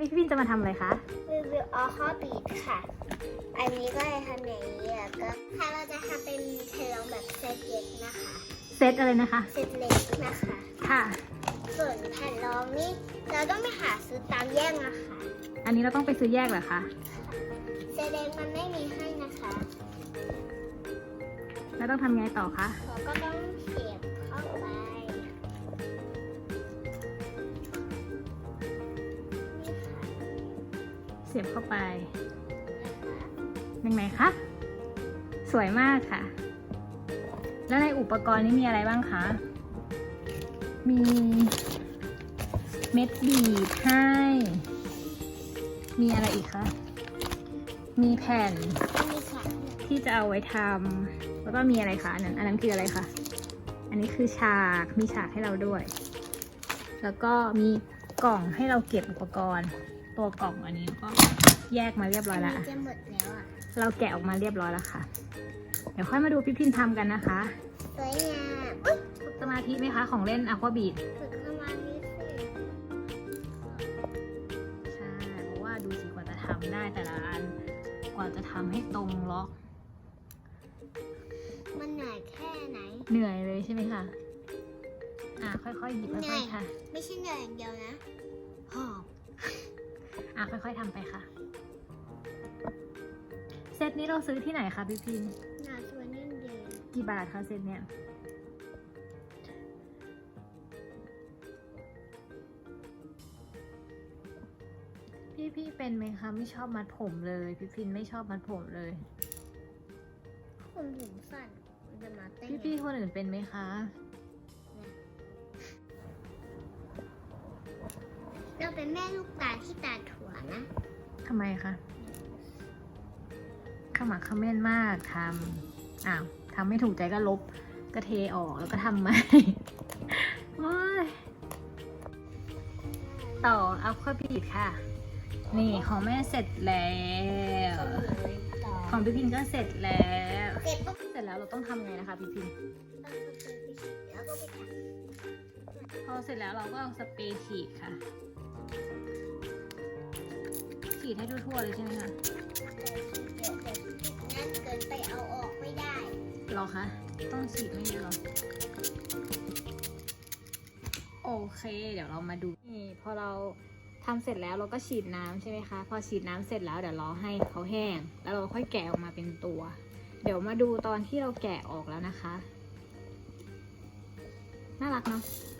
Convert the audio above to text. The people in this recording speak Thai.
วันนี้พี่พินจะมาทำอะไรคะรีวิวออข้อบีดค่ะ อันนี้ก็จะทำอย่างนี้แล้วก็ถ้าเราจะทำเป็นแผ่นรองแบบเซตเล็กนะคะ เซตอะไรนะคะ เซตเล็กนะคะ ค่ะ ส่วนแผ่นรองนี่เราต้องไปหาซื้อตามแยกนะคะ อันนี้เราต้องไปซื้อแยกเหรอคะเซตเล็กมันไม่มีให้นะคะ แล้วต้องทำไงต่อคะ เราก็ต้องเสียบเข้าไป เสียบเข้าไปยังไงคะ สวยมากค่ะ แล้วในอุปกรณ์นี้มีอะไรบ้างคะ มีเม็ดบีบให้ มีอะไรอีกคะ มีแผ่นที่จะเอาไว้ทำแล้วก็มีอะไรคะอันนั้นอันนั้นคืออะไรคะ อันนี้คือฉาก มีฉากให้เราด้วย แล้วก็มีกล่องให้เราเก็บอุปกรณ์ ตัวกล่องอันนี้ก็แยกมาเรียบร้อัอนยนี้แล้ว จะหมดแล้วอะ เราแกะออกมาเรียบร้อยแล้วค่ะ เดี๋ยวค่อยมาดูพี่พินทำกันนะคะ สวยงามอุ๊ยสมาธิไหมคะของเล่นอะควาบีดฝึกเข้ามานิดสิใช่เพราะว่าดูสิกว่าจะทำได้แต่ละอัน กว่าจะทำให้ตรงล็อก มันเหนื่อยแค่ไหน เหนื่อยเลยใช่ไหมคะ อะค่อยๆหยิบเหนื่ค่ออยยๆค่ะ ไม่ใช่เหนื่อยอย่างเดียวนะหอบ อะค่อยๆทำไปค่ะ เซตนี้เราซื้อที่ไหนคะพี่พินหนาชวนเล่นเดย์กี่บาทคะเซตเนี้ยพี่พี่เป็นไหมคะไม่ชอบมัดผมเลย พี่พินไม่ชอบมัดผมเลยผมถึงสั้นมันจะมาเต้นพี่พี่คนอื่นเป็นไหมคะ เราเป็นแม่ลูกตาที่ตาถั่ว นะทำไมคะขมักเขม้นมากทำอ้าวทำไม่ถูกใจก็ลบก็เทออกแล้วก็ทำใหม่โอ้ยต่อเอาข้อบีดค่ะ นี่ของแม่เสร็จแล้วต่อของพี่พินก็เสร็จแล้วเสร็จปุ๊บเสร็จแล้วเราต้องทำไงนะคะพี่พินเราจะไปฉีดแล้วก็ไปทำพอเสร็จแล้วเราก็เอาสเปรย์ฉีดค่ะ ฉีดให้ทั่วๆเลยใช่ไหมคะแต่ฉีดเยอะแต่นั่นเกินไปเอาออกไม่ได้หรอคะต้องฉีดไม่เยอะหรอโอเค เดี๋ยวเรามาดูนี่พอเราทำเสร็จแล้วเราก็ฉีดน้ำใช่ไหมคะ พอฉีดน้ำเสร็จแล้วเดี๋ยวรอให้เขาแห้ง แล้วเราค่อยแกะออกมาเป็นตัว เดี๋ยวมาดูตอนที่เราแกะออกแล้วนะคะ น่ารักเนาะใ